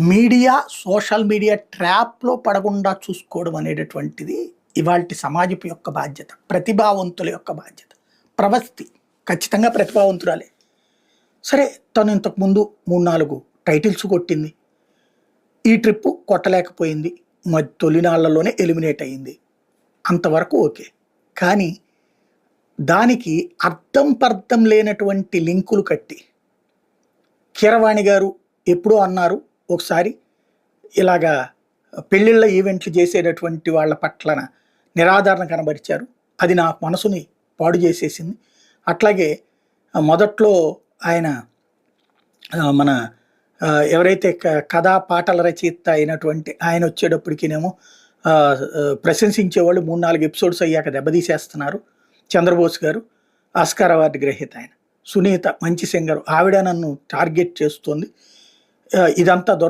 Media social media ట్రాప్లో పడకుండా చూసుకోవడం అనేటటువంటిది ఇవాళ సమాజపు యొక్క బాధ్యత ప్రతిభావంతుల యొక్క బాధ్యత. ప్రవస్తి ఖచ్చితంగా ప్రతిభావంతురాలే. సరే తను ఇంతకుముందు మూడు నాలుగు టైటిల్స్ కొట్టింది. ఈ ట్రిప్ కొట్టలేకపోయింది. మ తొలినాళ్ళలోనే ఎలిమినేట్ అయింది. అంతవరకు ఓకే. కానీ దానికి అర్థం పర్థం లేనటువంటి లింకులు కట్టి కీరవాణి గారు ఎప్పుడో అన్నారు ఒకసారి ఇలాగా పెళ్ళిళ్ళ ఈవెంట్లు చేసేటటువంటి వాళ్ళ పట్లన నిరాదరణ కనబరిచారు. అది నా మనసుని పాడు చేసేసింది. అట్లాగే మొదట్లో ఆయన మన ఎవరైతే క- కథా పాటల రచయిత అయినటువంటి ఆయన వచ్చేటప్పటికినేమో ప్రశంసించేవాళ్ళు ప్రశంసించే వాళ్ళు మూడు నాలుగు ఎపిసోడ్స్ అయ్యాక దెబ్బతీసేస్తున్నారు చంద్రబోస్ గారు. ఆస్కార్ అవార్డు గ్రహీత ఆయన. సునీత మంచి సింగర్. ఆవిడ నన్ను టార్గెట్ చేస్తోంది. ইরানটা ধর্ম